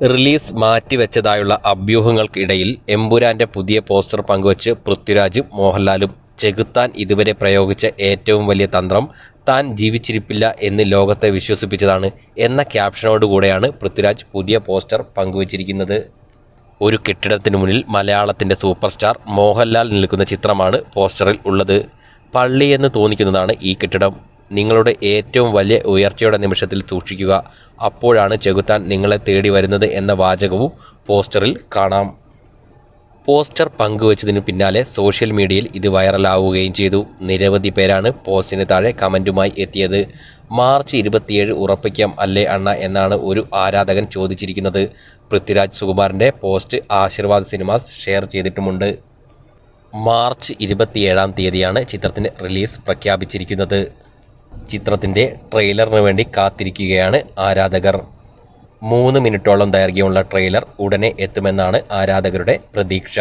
Release മാറ്റിവെച്ചതായുള്ള അഭ്യൂഹങ്ങൾക്കിടയിൽ എമ്പുരാന്റെ പുതിയ poster പങ്കുവച്ച് പൃഥ്വിരാജും മോഹൻലാലും ചെകുത്താൻ ഇതുവരെ പ്രയോഗിച്ച ഏറ്റവും വലിയ തന്ത്രം താൻ ജീവിച്ചിരിപ്പില്ല എന്ന് ലോകത്തെ വിശ്വസിപ്പിച്ചതാണ് എന്ന ക്യാപ്ഷനോടുകൂടെയാണ് പൃഥ്വിരാജ് പുതിയ പോസ്റ്റർ പങ്കുവച്ചിരിക്കുന്നത്. ഒരു കെട്ടിടത്തിന് മുന്നിൽ മലയാളത്തിന്റെ സൂപ്പർ സ്റ്റാർ മോഹൻലാൽ നിൽക്കുന്ന ചിത്രമാണ് പോസ്റ്ററിൽ ഉള്ളത്. പള്ളിയെന്ന് തോന്നിക്കുന്നതാണ് ഈ കെട്ടിടം. നിങ്ങളുടെ ഏറ്റവും വലിയ ഉയർച്ചയുടെ നിമിഷത്തിൽ സൂക്ഷിക്കുക. അപ്പോഴാണ് ചെകുത്താൻ നിങ്ങളെ തേടി വരുന്നത് എന്ന വാചകവും പോസ്റ്ററിൽ കാണാം. പോസ്റ്റർ പങ്കുവച്ചതിനു പിന്നാലെ സോഷ്യൽ മീഡിയയിൽ ഇത് വൈറലാവുകയും ചെയ്തു. നിരവധി പേരാണ് പോസ്റ്റിന് താഴെ കമന്റുമായി എത്തിയത്. മാർച്ച് ഇരുപത്തിയേഴ് ഉറപ്പിക്കാം അല്ലേ അണ്ണ എന്നാണ് ഒരു ആരാധകൻ ചോദിച്ചിരിക്കുന്നത്. പൃഥ്വിരാജ് സുകുമാറിന്റെ പോസ്റ്റ് ആശീർവാദ് സിനിമാസ് ഷെയർ ചെയ്തിട്ടുമുണ്ട്. മാർച്ച് ഇരുപത്തിയേഴാം തീയതിയാണ് ചിത്രത്തിന് റിലീസ് പ്രഖ്യാപിച്ചിരിക്കുന്നത്. ചിത്രത്തിന്റെ ട്രെയിലറിന് വേണ്ടി കാത്തിരിക്കുകയാണ് ആരാധകർ. മൂന്ന് മിനിറ്റോളം ദൈർഘ്യമുള്ള ട്രെയിലർ ഉടനെ എത്തുമെന്നാണ് ആരാധകരുടെ പ്രതീക്ഷ.